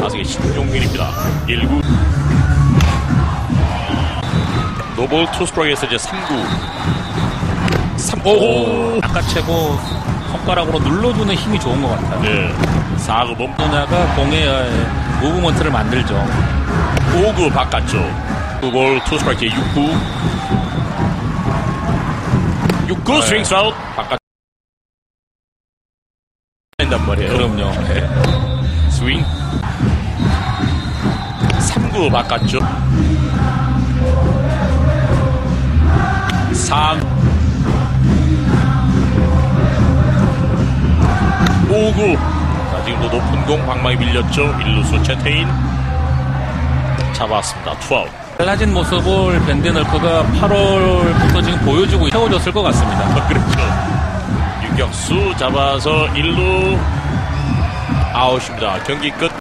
타석의 신종민입니다. 1구 노볼 투 스트라이크에서 이제 3구 3, 오! 아까 최고 손가락으로 눌러주는 힘이 좋은 것 같아요. 네. 4구 몸 누나가 공의 무브먼트를 만들죠. 5구 바깥쪽. 9볼 투 스트라이크 6구. 6구 네. 스윙 스아웃 바깥. 된단 말이에요. 그럼요. 네. 스윙. 3구 바깥쪽. 3. 5구. 자, 지금도 높은 공 방망이 밀렸죠. 1루수 채태인. 잡았습니다. 투아웃. 달라진 모습을 밴드널크가 8월부터 지금 보여주고 세워줬을 것 같습니다. 그렇죠. 유격수 잡아서 1루 아웃입니다. 경기 끝.